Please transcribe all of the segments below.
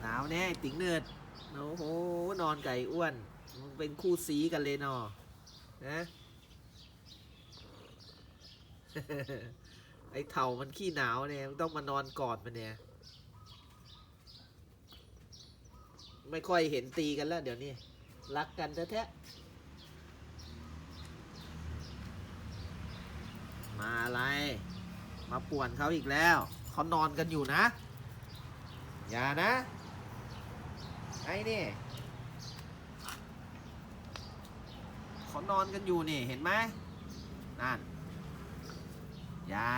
หนาวแน่ติ๋งเนิดโอ้โหนอนไก่อ้วนมึงเป็นคู่สีกันเลยนอนะไอ้เถ่ามันขี้หนาวเนี่ยมันต้องมานอนกอดมันเนี่ย ไม่ค่อยเห็นตีกันแล้ว เดี๋ยวนี้รักกันแท้ๆมาอะไร มาป่วนเขาอีกแล้ว เขานอนกันอยู่นะ อย่านะ ไอ้นี่เขานอนกันอยู่นี่ เห็นไหมนั่น อย่า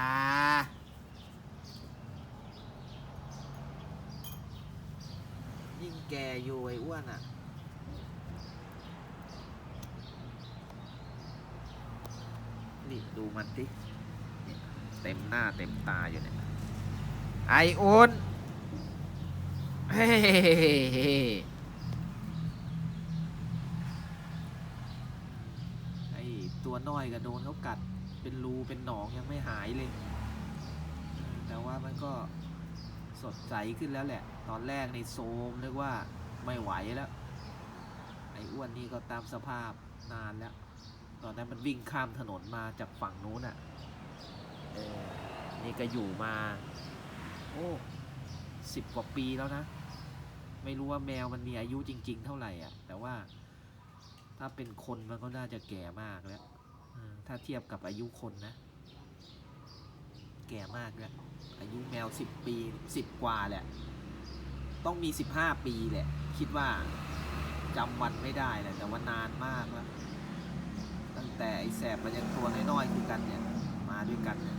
ยิ่งแกอยู่ไอ้อ้วนอะ นี่ดูมันสินี่เต็มหน้าเต็มตาอยู่เนี่ย ไออุ่น เฮ้ไอตัวน้อยก็โดนเขากัดเป็นรูเป็นหนองยังไม่หายเลย แต่ว่ามันก็สดใสขึ้นแล้วแหละ ตอนแรกในโซมเรียกว่าไม่ไหวแล้ว ไอ้อ้วนนี่ก็ตามสภาพนานแล้ว ตอนนั้นมันวิ่งข้ามถนนมาจากฝั่งนู้นอะเออนี่ก็อยู่มา โอ้สิบกว่าปีแล้วนะ ไม่รู้ว่าแมวมันมีอายุจริง ๆ เท่าไหร่อะ แต่ว่าถ้าเป็นคนมันก็น่าจะแก่มากแล้วถ้าเทียบกับอายุคนนะ แก่มากแล้ว อายุแมวสิบปีสิบกว่าแหละ ต้องมีสิบห้าปีแหละ คิดว่าจำวันไม่ได้แหละแต่ว่านานมากแล้ว ตั้งแต่ไอแสบมันยังตัวน้อยๆคือกันเนี่ย มาด้วยกันเนี่ย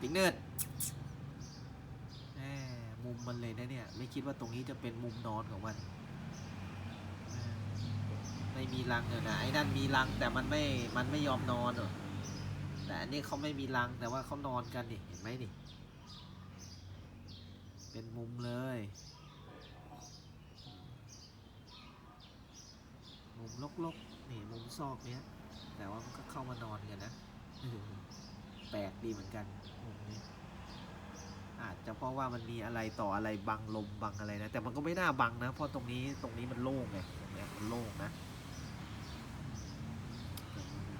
ติ๊งเนิร์ด มมันเลยนะเนี่ย ไม่คิดว่าตรงนี้จะเป็นมุมนอนของมัน ไม่มีรังเลยนะไอ้นั่นมีรังแต่มันไม่มันไม่ยอมนอนหรอแต่อันนี้เขาไม่มีรังแต่ว่าเขานอนกันนี่เห็นไหมนี่ เป็นมุมเลย มุมลกๆนี่มุมซอกเนี้ย แต่ว่ามันก็เข้ามานอนกันนะแปลกดีเหมือนกันมุมนี้ อาจจะเพราะว่ามันมีอะไรต่ออะไรบังลมบังอะไรนะ แต่มันก็ไม่น่าบังนะ เพราะตรงนี้ตรงนี้มันโล่งไงตรงนี้มันโล่งนะ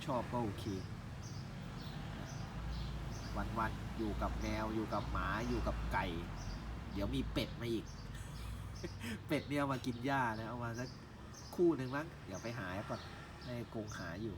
ชอบก็โอเค วันๆอยู่กับแมวอยู่กับหมาอยู่กับไก่ เดี๋ยวมีเป็ดมาอีก เป็ดเนี่ยเอามากินหญ้านะ เอามาสักคู่หนึ่งมั้งเดี๋ยวไปหาก่อนในกรงหาอยู่